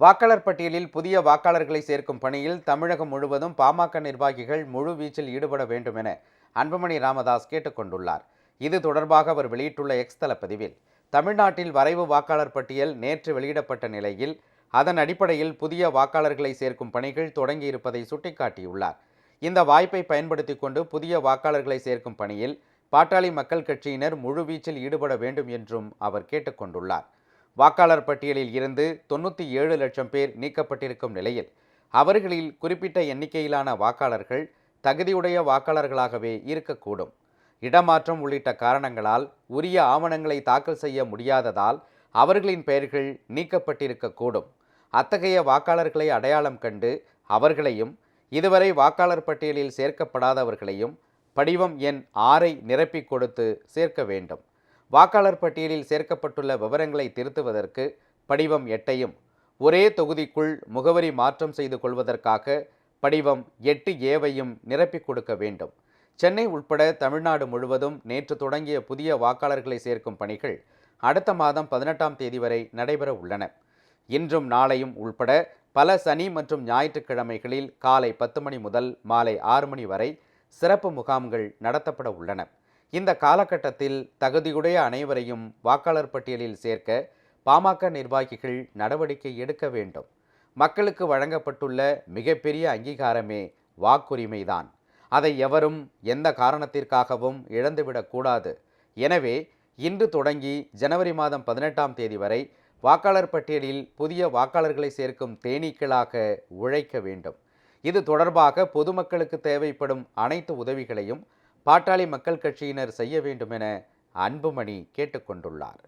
வாக்காளர் பட்டியலில் புதிய வாக்காளர்களை சேர்க்கும் பணியில் தமிழகம் முழுவதும் பாமக நிர்வாகிகள் முழு வீச்சில் ஈடுபட வேண்டும் என அன்புமணி ராமதாஸ் கேட்டுக்கொண்டுள்ளார். இது தொடர்பாக அவர் வெளியிட்டுள்ள எக்ஸ் தளப்பதிவில் பதிவில் தமிழ்நாட்டில் வரைவு வாக்காளர் பட்டியல் நேற்று வெளியிடப்பட்ட நிலையில் அதன் அடிப்படையில் புதிய வாக்காளர்களை சேர்க்கும் பணிகள் தொடங்கியிருப்பதை சுட்டிக்காட்டியுள்ளார். இந்த வாய்ப்பை பயன்படுத்தி கொண்டு புதிய வாக்காளர்களை சேர்க்கும் பணியில் பாட்டாளி மக்கள் கட்சியினர் முழுவீச்சில் ஈடுபட வேண்டும் என்றும் அவர் கேட்டுக்கொண்டுள்ளார். வாக்காளர் பட்டியலில் இருந்து தொண்ணூற்றி ஏழு லட்சம் பேர் நீக்கப்பட்டிருக்கும் நிலையில் அவர்களில் குறிப்பிட்ட எண்ணிக்கையிலான வாக்காளர்கள் தகுதியுடைய வாக்காளர்களாகவே இருக்கக்கூடும். இடமாற்றம் உள்ளிட்ட காரணங்களால் உரிய ஆவணங்களை தாக்கல் செய்ய முடியாததால் அவர்களின் பெயர்கள் நீக்கப்பட்டிருக்கக்கூடும். அத்தகைய வாக்காளர்களை அடையாளம் கண்டு அவர்களையும் இதுவரை வாக்காளர் பட்டியலில் சேர்க்கப்படாதவர்களையும் படிவம் எண் ஆறை நிரப்பிக் கொடுத்து சேர்க்க வேண்டும். வாக்காளர் பட்டியலில் சேர்க்கப்பட்டுள்ள விவரங்களை திருத்துவதற்கு படிவம் எட்டையும் ஒரே தொகுதிக்குள் முகவரி மாற்றம் செய்து கொள்வதற்காக படிவம் எட்டு ஏவையும் நிரப்பிக் கொடுக்க வேண்டும். சென்னை உட்பட தமிழ்நாடு முழுவதும் நேற்று தொடங்கிய புதிய வாக்காளர்களை சேர்க்கும் பணிகள் அடுத்த மாதம் பதினெட்டாம் தேதி வரை நடைபெற உள்ளன. இன்றும் நாளையும் உள்பட பல சனி மற்றும் ஞாயிற்றுக்கிழமைகளில் காலை பத்து மணி முதல் மாலை ஆறு மணி வரை சிறப்பு முகாம்கள் நடத்தப்பட உள்ளன. இந்த காலகட்டத்தில் தகுதியுடைய அனைவரையும் வாக்காளர் பட்டியலில் சேர்க்க பாமக நிர்வாகிகள் நடவடிக்கை எடுக்க வேண்டும். மக்களுக்கு வழங்கப்பட்டுள்ள மிகப்பெரிய அங்கீகாரமே வாக்குரிமைதான். அதை எவரும் எந்த காரணத்திற்காகவும் இழந்துவிடக்கூடாது எனவே இன்று தொடங்கி ஜனவரி மாதம் பதினெட்டாம் தேதி வரை வாக்காளர் பட்டியலில் புதிய வாக்காளர்களை சேர்க்கும் தேனீக்களாக உழைக்க வேண்டும். இது தொடர்பாக பொதுமக்களுக்கு தேவைப்படும் அனைத்து உதவிகளையும் பாட்டாளி மக்கள் கட்சியினர் செய்ய வேண்டும் என அன்புமணி கேட்டுக்கொண்டுள்ளார்.